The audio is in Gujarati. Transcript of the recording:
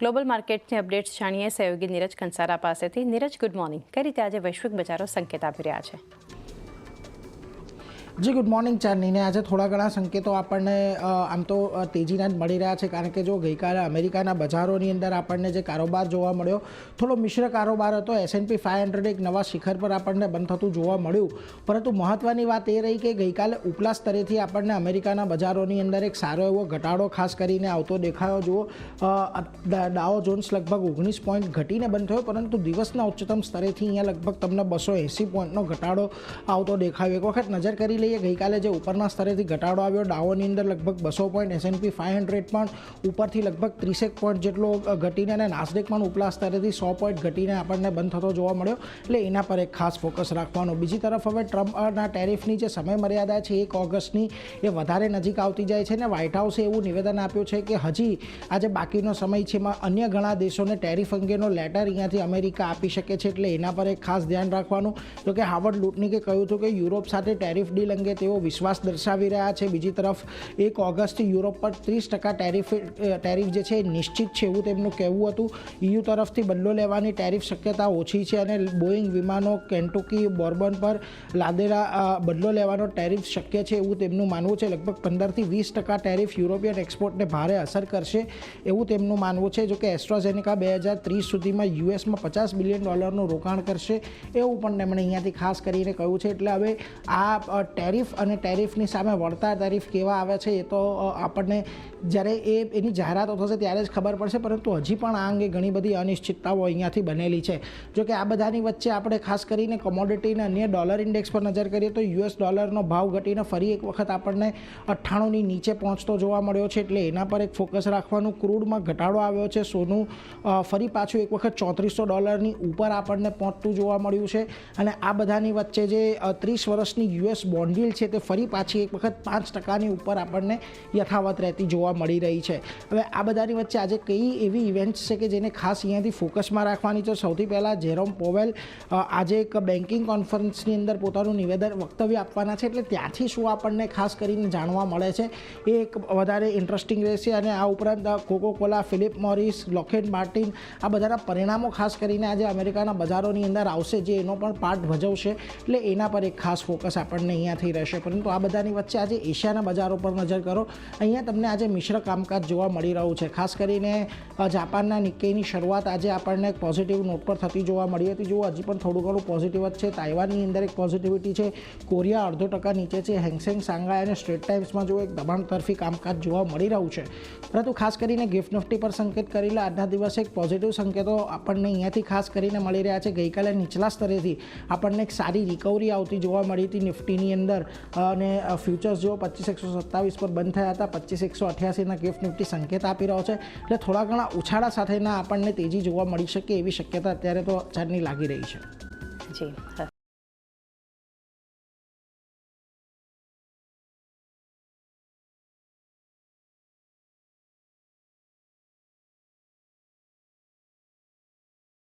ગ્લોબલ માર્કેટની અપડેટ્સ જાણીએ સહયોગી નીરજ કંસારા પાસેથી. નીરજ ગુડ મોર્નિંગ કઈ રીતે આજે વૈશ્વિક બજારો સંકેત આપી રહ્યા છે? જી ગુડ મોર્નિંગ ચાંદનીને આજે થોડા ઘણા સંકેતો આપણને આમ તો તેજીના જ મળી રહ્યા છે, કારણ કે જો ગઈકાલે અમેરિકાના બજારોની અંદર આપણને જે કારોબાર જોવા મળ્યો, થોડો મિશ્ર કારોબાર હતો. એસએનપી ફાઇવ હંડ્રેડ એક નવા શિખર પર આપણને બંધ થતું જોવા મળ્યું. પરંતુ મહત્ત્વની વાત એ રહી કે ગઈકાલે ઉપલા સ્તરેથી આપણને અમેરિકાના બજારોની અંદર એક સારો એવો ઘટાડો ખાસ કરીને આવતો દેખાયો. જુઓ ડાઓ જોન્સ લગભગ ઓગણીસ પોઈન્ટ ઘટીને બંધ થયો, પરંતુ દિવસના ઉચ્ચતમ સ્તરેથી અહીંયા લગભગ તમને બસો એંસી પોઈન્ટનો ઘટાડો આવતો દેખાયો. એક વખત નજર કરી લઈએ. ગઈકાલે જે ઉપરના સ્તરેથી ઘટાડો આવ્યો, ડાઓની અંદર લગભગ બસો પોઈન્ટ એસએનપી ફાઇવ હંડ્રેડ પણ ઉપરથી લગભગ ત્રીસેક પોઈન્ટ જેટલો ઘટીને અને નાસ્ડેક પણ ઉપલા સ્તરેથી સો પોઈન્ટ ઘટીને આપણને બંધ થતો જોવા મળ્યો. એટલે એના પર એક ખાસ ફોકસ રાખવાનો. બીજી તરફ હવે ટ્રમ્પના ટેરિફની જે સમય મર્યાદા છે એક ઓગસ્ટની, એ વધારે નજીક આવતી જાય છે ને વ્હાઇટ હાઉસે એવું નિવેદન આપ્યું છે કે હજી આજે બાકીનો સમય છે એમાં અન્ય ઘણા દેશોને ટેરિફ અંગેનો લેટર અહીંયાથી અમેરિકા આપી શકે છે. એટલે એના પર એક ખાસ ધ્યાન રાખવાનું. તો કે હાવર્ડ લૂટનીકે કહ્યું હતું કે યુરોપ સાથે ટેરિફ ડીલ અંગે તેઓ વિશ્વાસ દર્શાવી રહ્યા છે. બીજી તરફ, એક ઓગસ્ટ યુરોપ પર ત્રીસ ટકા ટેરિફ ટેરિફ જે છે નિશ્ચિત છે એવું તેમનું કહેવું હતું. યુ તરફથી બદલો લેવાની ટેરિફ શક્યતા ઓછી છે અને બોઈંગ વિમાનો કેન્ટુકી, બોર્બન પર લાદેલા બદલો લેવાનો ટેરિફ શક્ય છે એવું તેમનું માનવું છે. લગભગ પંદરથી વીસ ટકા ટેરિફ યુરોપિયન એક્સપોર્ટને ભારે અસર કરશે એવું તેમનું માનવું છે, જોકે એસ્ટ્રાઝેનિકા બે હજાર ત્રીસ સુધીમાં યુએસમાં પચાસ બિલિયન ડોલરનું રોકાણ કરશે એવું પણ તેમણે અહીંયાથી ખાસ કરીને કહ્યું છે. એટલે હવે આ ટેરિફ અને ટેરિફની સામે વળતા ટેરિફ કેવા આવે છે એ તો આપણને જ્યારે એ એની જાહેરાતો થશે ત્યારે જ ખબર પડશે, પરંતુ હજી પણ આ અંગે ઘણી બધી અનિશ્ચિતતાઓ અહીંયાથી બનેલી છે. જો કે આ બધાની વચ્ચે આપણે ખાસ કરીને કોમોડિટીને અન્ય ડોલર ઇન્ડેક્સ પર નજર કરીએ તો યુએસ ડોલરનો ભાવ ઘટીને ફરી એક વખત આપણને અઠ્ઠાણુંની નીચે પહોંચતો જોવા મળ્યો છે, એટલે એના પર એક ફોકસ રાખવાનું ક્રૂડમાં ઘટાડો આવ્યો છે. સોનું ફરી પાછું એક વખત ચોત્રીસો ડોલરની ઉપર આપણને પહોંચતું જોવા મળ્યું છે. અને આ બધાની વચ્ચે જે ત્રીસ વર્ષની યુએસ બોન્ડિલ છે તે ફરી પાછી એક વખત પાંચ ટકાની ઉપર આપણને યથાવત રહેતી જોવા મળી રહી છે. હવે આ બધાની વચ્ચે આજે કઈ એવી ઇવેન્ટ્સ છે કે જેને ખાસ અહીંયાથી ફોકસમાં રાખવાની છે? સૌથી પહેલાં જેરોમ પોવેલ આજે એક બેન્કિંગ કોન્ફરન્સની અંદર પોતાનું નિવેદન વક્તવ્ય આપવાના છે. એટલે ત્યાંથી શું આપણને ખાસ કરીને જાણવા મળે છે? એ એક વધારે ઇન્ટરેસ્ટિંગ રહેશે અને આ ઉપરાંત Coca Cola Philip Morris Lockheed Martin આ બધાના પરિણામો ખાસ કરીને આજે અમેરિકાના બજારોની અંદર આવશે જે એનો પણ પાર્ટ ભજવશે. એટલે એના પર એક ખાસ ફોકસ આપણને અહીંયાથી રહેશે. પરંતુ આ બધાની વચ્ચે આજે એશિયાના બજારો પર નજર કરો. અહીંયા તમને આજે મિશ્ર કામકાજ જોવા મળી રહ્યું છે. ખાસ કરીને જાપાનના નિકેની શરૂઆત આજે આપણને એક પોઝિટિવ નોટ પર થતી જોવા મળી હતી. જુઓ, હજી પણ થોડું ઘણું પોઝિટિવ જ છે. તાઇવાનની અંદર એક પોઝિટિવિટી છે. કોરિયા અડધો ટકા નીચે છે. હેંગસેંગ સાંઘાઈ અને સ્ટ્રેટ ટાઈમ્સમાં જો એક દબાણ તરફી કામકાજ જોવા મળી રહ્યું છે. પરંતુ ખાસ કરીને ગિફ્ટ નિફ્ટી પર સંકેત કરેલા આજના દિવસે એક પોઝિટિવ સંકેતો આપણને અહીંયાથી ખાસ કરીને મળી રહ્યા છે. ગઈકાલે નીચલા સ્તરેથી આપણને એક સારી રિકવરી આવતી જોવા મળી હતી નિફ્ટીની અંદર. અને ફ્યુચર્સ જો પચીસ એકસો સત્તાવીસ પર બંધ થયા હતા, પચીસ એકસો અઠ્યાસીના ગિફ્ટ નિફ્ટી સંકેત આપી રહ્યો છે. એટલે થોડા ઘણા ઉછાળા સાથેના આપણને તેજી જોવા મળી શકે એવી શક્યતા અત્યારે તો ચારની લાગી રહી છે. જી